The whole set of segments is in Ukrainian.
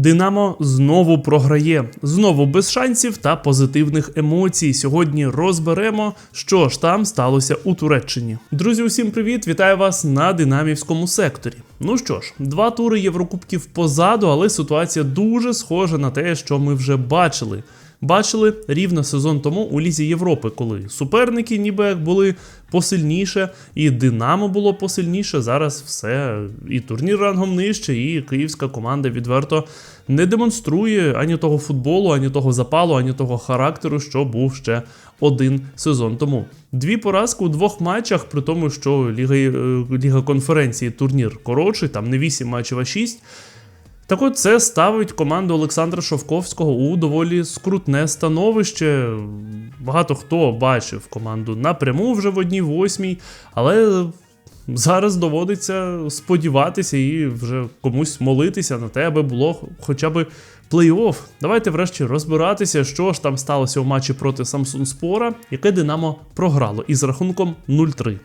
Динамо знову програє, знову без шансів та позитивних емоцій. Сьогодні розберемо, що ж там сталося у Туреччині. Друзі, усім привіт! Вітаю вас на динамівському секторі. Ну що ж, два тури Єврокубків позаду, але ситуація дуже схожа на те, що ми вже бачили. Бачили рівно сезон тому у Лізі Європи, коли суперники ніби як були посильніше, і Динамо було посильніше. Зараз все і турнір рангом нижче, і київська команда відверто не демонструє ані того футболу, ані того запалу, ані того характеру, що був ще один сезон тому. Дві поразки у двох матчах, при тому, що Ліга, е, Ліга конференції турнір коротший, там не 8 матчів, а 6. Так от це ставить команду Олександра Шовковського у доволі скрутне становище. Багато хто бачив команду напряму вже в одній восьмій, але зараз доводиться сподіватися і вже комусь молитися на те, аби було хоча б плей-офф. Давайте врешті розбиратися, що ж там сталося у матчі проти Самсун Спора, яке Динамо програло із рахунком 0-3.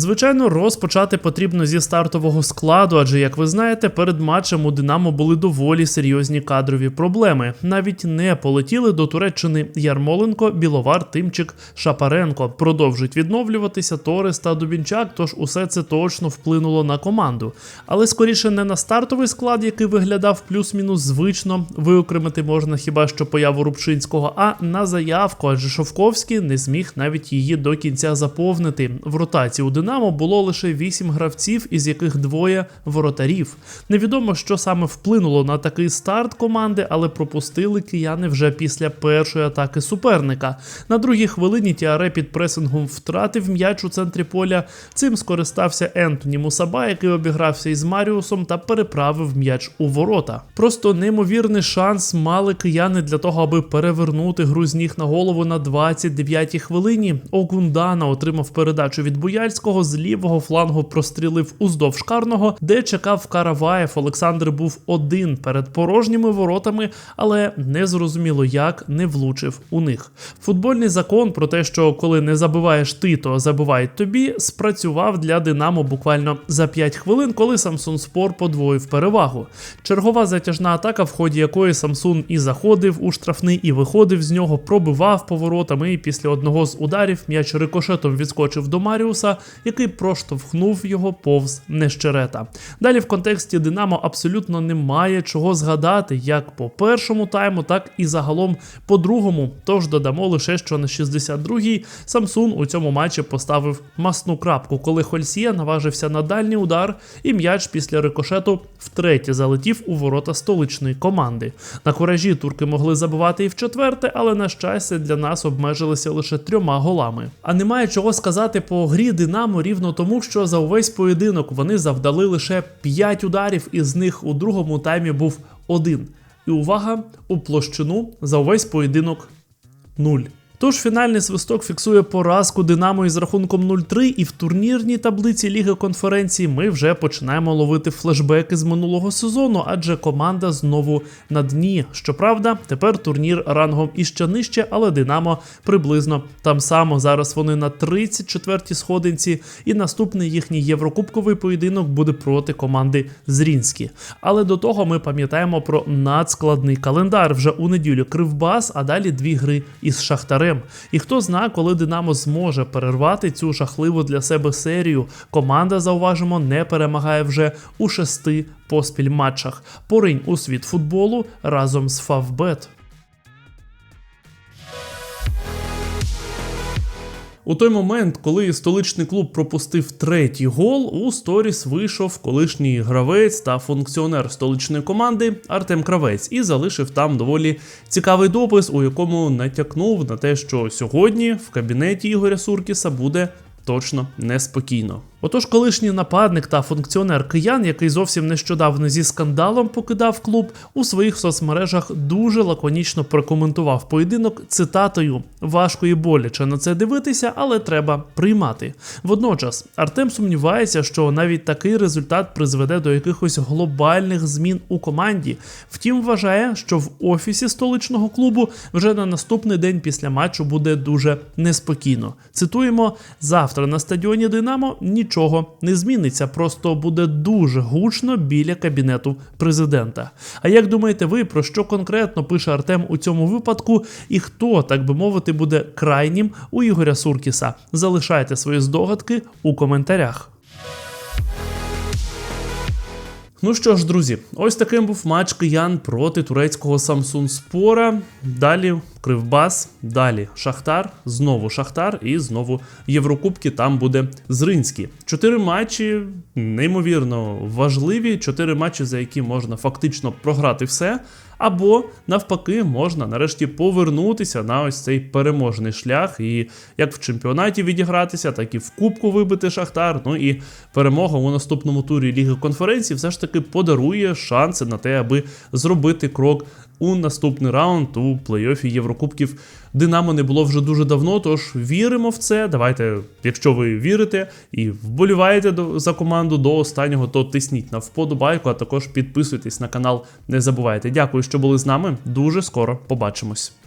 Звичайно, розпочати потрібно зі стартового складу, адже, як ви знаєте, перед матчем у Динамо були доволі серйозні кадрові проблеми. Навіть не полетіли до Туреччини Ярмоленко, Біловар, Тимчик, Шапаренко. Продовжують відновлюватися Торес та Дубінчак, тож усе це точно вплинуло на команду. Але скоріше не на стартовий склад, який виглядав плюс-мінус звично. Виокремити можна хіба що появу Рубчинського, а на заявку, адже Шовковський не зміг навіть її до кінця заповнити. В ротації у Динамо було лише 8 гравців, із яких двоє воротарів. Невідомо, що саме вплинуло на такий старт команди, але пропустили кияни вже після першої атаки суперника. На другій хвилині Тіаре під пресингом втратив м'яч у центрі поля. Цим скористався Ентоні Мусаба, який обігрався із Маріусом та переправив м'яч у ворота. Просто неймовірний шанс мали кияни для того, аби перевернути гру з ніг на голову на 29-й хвилині. Огундана отримав передачу від Буяльського з лівого флангу прострілив уздовж карного, де чекав Караваєв. Олександр був один перед порожніми воротами, але не зрозуміло як не влучив у них. Футбольний закон про те, що коли не забиваєш ти, то забивають тобі, спрацював для Динамо буквально за 5 хвилин, коли Самсун Спор подвоїв перевагу. Чергова затяжна атака, в ході якої Самсун і заходив у штрафний, і виходив з нього, пробивав поворотами. І після одного з ударів м'яч рикошетом відскочив до Маріуса який проштовхнув його повз нещерета. Далі в контексті Динамо абсолютно немає чого згадати, як по першому тайму, так і загалом по другому. Тож додамо лише, що на 62-й Самсун у цьому матчі поставив масну крапку, коли Хольсія наважився на дальній удар, і м'яч після рикошету втретє залетів у ворота столичної команди. На куражі турки могли забивати і в четверте, але на щастя для нас обмежилися лише трьома голами. А немає чого сказати по грі Динамо рівно тому, що за увесь поєдинок вони завдали лише 5 ударів, із них у другому таймі був один. І увага у площину за увесь поєдинок 0. Тож фінальний свисток фіксує поразку Динамо із рахунком 0-3, і в турнірній таблиці Ліги конференції ми вже починаємо ловити флешбеки з минулого сезону, адже команда знову на дні. Щоправда, тепер турнір рангом іще нижче, але Динамо приблизно там само. Зараз вони на 34-й сходинці, і наступний їхній єврокубковий поєдинок буде проти команди Зрінські. Але до того ми пам'ятаємо про надскладний календар. Вже у неділю Кривбас, а далі дві гри із Шахтарем. І хто зна, коли Динамо зможе перервати цю жахливу для себе серію. Команда, зауважимо, не перемагає вже у шести поспіль матчах. Поринь у світ футболу разом з Фавбет. У той момент, коли столичний клуб пропустив третій гол, у сторіс вийшов колишній гравець та функціонер столичної команди Артем Кравець і залишив там доволі цікавий допис, у якому натякнув на те, що сьогодні в кабінеті Ігоря Суркіса буде точно неспокійно. Отож, колишній нападник та функціонер киян, який зовсім нещодавно зі скандалом покидав клуб, у своїх соцмережах дуже лаконічно прокоментував поєдинок цитатою: важко і боляче на це дивитися, але треба приймати. Водночас Артем сумнівається, що навіть такий результат призведе до якихось глобальних змін у команді. Втім, вважає, що в офісі столичного клубу вже на наступний день після матчу буде дуже неспокійно. Цитуємо: завтра на стадіоні Динамо нічого не зміниться, просто буде дуже гучно біля кабінету президента. А як думаєте ви, про що конкретно пише Артем у цьому випадку, і хто, так би мовити, буде крайнім у Ігоря Суркіса? Залишайте свої здогадки у коментарях. Ну що ж, друзі, ось таким був матч киян проти турецького Самсун Спора. Далі Кривбас, далі Шахтар, знову Шахтар і знову Єврокубки. Там буде Зринський. Чотири матчі неймовірно важливі. Чотири матчі, за які можна фактично програти все. Або навпаки, можна нарешті повернутися на ось цей переможний шлях, і як в чемпіонаті відігратися, так і в Кубку вибити Шахтар. Ну і перемога у наступному турі Ліги конференцій все ж таки подарує шанси на те, аби зробити крок у наступний раунд у плей-офі Єврокубків. Динамо не було вже дуже давно, тож віримо в це. Давайте, якщо ви вірите і вболіваєте за команду до останнього, то тисніть на вподобайку, а також підписуйтесь на канал. Не забувайте. Дякую, що були з нами. Дуже скоро побачимось.